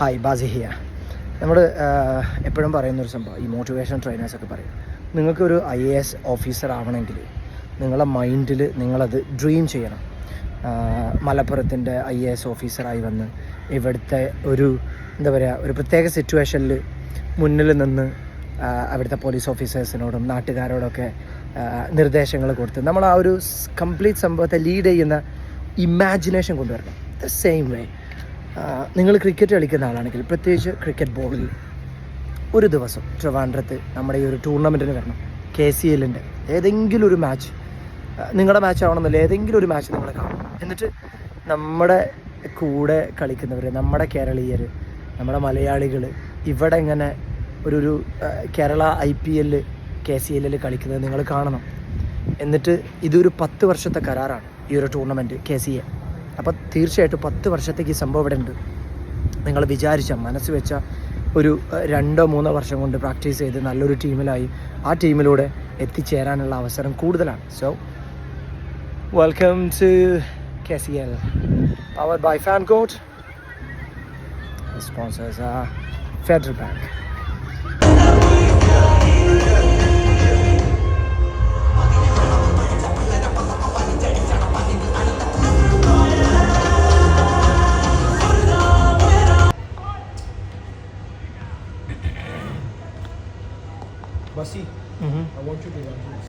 Hi ബാസി ഹിയ നമ്മൾ എപ്പോഴും പറയുന്നൊരു സംഭവം. ഈ മോട്ടിവേഷൻ ട്രെയിനേഴ്സൊക്കെ പറയും. നിങ്ങൾക്കൊരു ഐ എ എസ് ഓഫീസർ ആവണമെങ്കിൽ നിങ്ങളെ മൈൻഡിൽ നിങ്ങളത് ഡ്രീം ചെയ്യണം. മലപ്പുറത്തിന്റെ ഐ എ എസ് ഓഫീസറായി വന്ന് ഇവിടുത്തെ ഒരു എന്താ പറയുക ഒരു പ്രത്യേക സിറ്റുവേഷനിൽ മുന്നിൽ നിന്ന് അവിടുത്തെ പോലീസ് ഓഫീസേഴ്സിനോടും നാട്ടുകാരോടൊക്കെ നിർദ്ദേശങ്ങൾ കൊടുത്ത് നമ്മൾ ആ ഒരു കംപ്ലീറ്റ് സംഭവത്തെ ലീഡ് ചെയ്യുന്ന ഇമാജിനേഷൻ കൊണ്ടുവരണം. ദ സെയിം വേ നിങ്ങൾ ക്രിക്കറ്റ് കളിക്കുന്ന ആളാണെങ്കിൽ പ്രത്യേകിച്ച് ക്രിക്കറ്റ് ബോളിൽ ഒരു ദിവസം ട്രിവാൻഡ്രത്ത് നമ്മുടെ ഈ ഒരു ടൂർണമെന്റിന് വരണം. കെ സി എല്ലിന്റെ ഏതെങ്കിലും ഒരു മാച്ച് നിങ്ങളുടെ മാച്ച് ആവണമെന്നില്ല ഏതെങ്കിലും ഒരു മാച്ച് നിങ്ങൾ കാണണം. എന്നിട്ട് നമ്മുടെ കൂടെ കളിക്കുന്നവർ നമ്മുടെ കേരളീയർ നമ്മുടെ മലയാളികൾ ഇവിടെ ഇങ്ങനെ ഒരു ഒരു Kerala I P L K C എല്ലിൽ കളിക്കുന്നത് നിങ്ങൾ കാണണം. എന്നിട്ട് ഇതൊരു പത്ത് വർഷത്തെ കരാറാണ് ഈ ഒരു ടൂർണമെന്റ് കെ സി എ. അപ്പോൾ തീർച്ചയായിട്ടും പത്ത് വർഷത്തേക്ക് ഈ സംഭവം ഇവിടെ ഉണ്ട്. നിങ്ങൾ വിചാരിച്ച മനസ്സ് വെച്ച ഒരു രണ്ടോ മൂന്നോ വർഷം കൊണ്ട് പ്രാക്ടീസ് ചെയ്ത് നല്ലൊരു ടീമിലായി ആ ടീമിലൂടെ എത്തിച്ചേരാനുള്ള അവസരം കൂടുതലാണ്. So welcome to K C L power by FanCode sponsors Federal Bank Basi, mm-hmm. I want you to run.